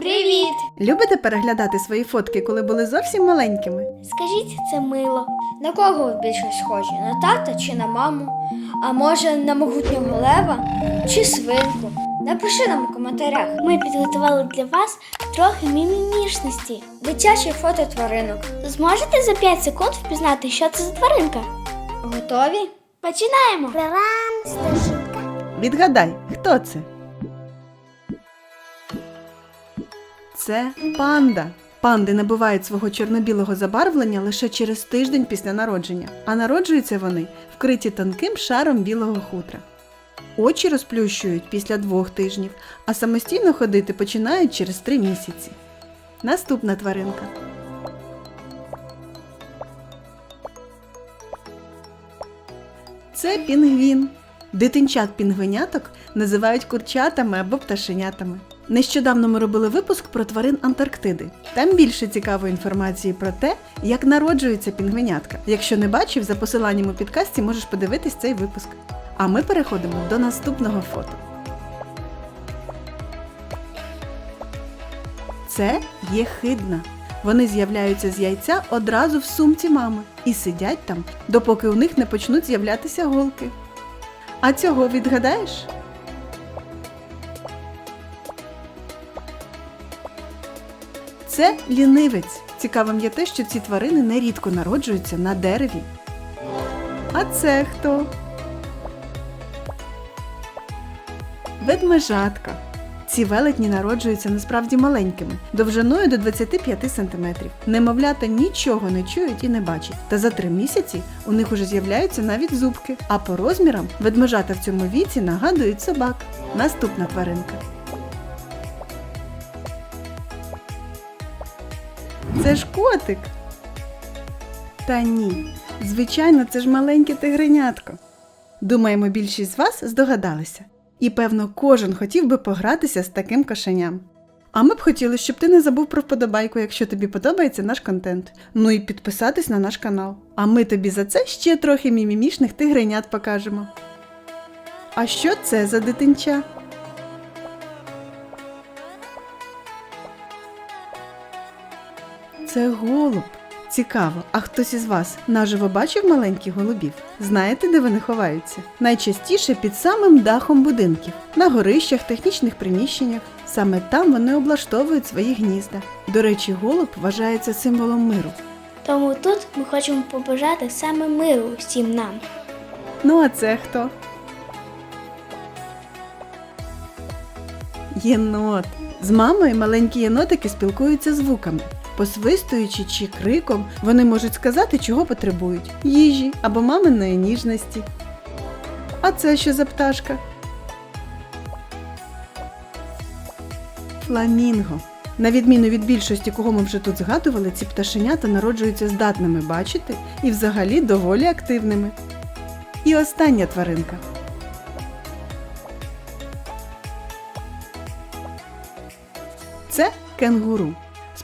Привіт! Любите переглядати свої фотки, коли були зовсім маленькими? Скажіть, це мило. На кого ви більше схожі? На тата чи на маму? А може на могутнього лева чи свинку? Напиши нам у коментарях. Ми підготували для вас трохи мімімішності. Дитяче фото тваринок. Зможете за 5 секунд впізнати, що це за тваринка? Готові? Починаємо! Відгадай, хто це? Це панда. Панди набувають свого чорно-білого забарвлення лише через тиждень після народження, а народжуються вони вкриті тонким шаром білого хутра. Очі розплющують після двох тижнів, а самостійно ходити починають через три місяці. Наступна тваринка. Це пінгвін. Дитинчат пінгвиняток називають курчатами або пташенятами. Нещодавно ми робили випуск про тварин Антарктиди. Там більше цікавої інформації про те, як народжується пінгвинятка. Якщо не бачив, за посиланням у підкасті можеш подивитись цей випуск. А ми переходимо до наступного фото. Це єхидна. Вони з'являються з яйця одразу в сумці мами і сидять там, допоки у них не почнуть з'являтися голки. А цього відгадаєш? Це лінивець. Цікавим є те, що ці тварини нерідко народжуються на дереві. А це хто? Ведмежатка. Ці велетні народжуються насправді маленькими, довжиною до 25 см. Немовлята нічого не чують і не бачать. Та за три місяці у них уже з'являються навіть зубки. А по розмірам ведмежата в цьому віці нагадують собак. Наступна тваринка. Це ж котик. Та ні. Звичайно, це ж маленьке тигренятко. Думаємо, більшість з вас здогадалися. І певно, кожен хотів би погратися з таким кошеням. А ми б хотіли, щоб ти не забув про вподобайку, якщо тобі подобається наш контент. Ну і підписатись на наш канал. А ми тобі за це ще трохи мімімішних тигренят покажемо. А що це за дитинча? Це голуб. Цікаво, а хтось із вас наживо бачив маленьких голубів? Знаєте, де вони ховаються? Найчастіше під самим дахом будинків, на горищах, технічних приміщеннях. Саме там вони облаштовують свої гнізда. До речі, голуб вважається символом миру. Тому тут ми хочемо побажати саме миру всім нам. Ну а це хто? Єнот. З мамою маленькі єнотики спілкуються звуками. Посвистуючи чи криком, вони можуть сказати, чого потребують їжі або маминої ніжності. А це що за пташка? Фламінго. На відміну від більшості, кого ми вже тут згадували, ці пташенята народжуються здатними бачити і взагалі доволі активними. І остання тваринка. Це кенгуру.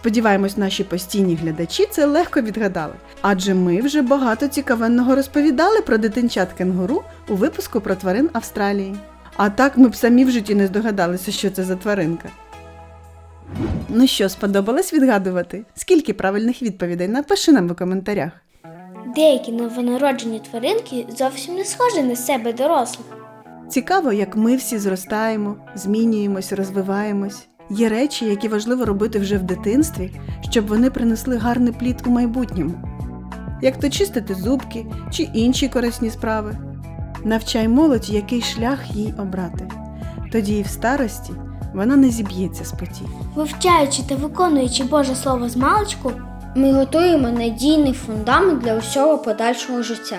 Сподіваємось, наші постійні глядачі це легко відгадали, адже ми вже багато цікавенного розповідали про дитинчат кенгуру у випуску про тварин Австралії. А так ми б самі в житті не здогадалися, що це за тваринка. Ну що, сподобалось відгадувати? Скільки правильних відповідей? Напиши нам у коментарях. Деякі новонароджені тваринки зовсім не схожі на себе дорослих. Цікаво, як ми всі зростаємо, змінюємось, розвиваємось. Є речі, які важливо робити вже в дитинстві, щоб вони принесли гарний плід у майбутньому. Як то чистити зубки чи інші корисні справи. Навчай молодь, який шлях їй обрати. Тоді і в старості вона не зіб'ється з поті. Вивчаючи та виконуючи Боже Слово з маличку, ми готуємо надійний фундамент для усього подальшого життя.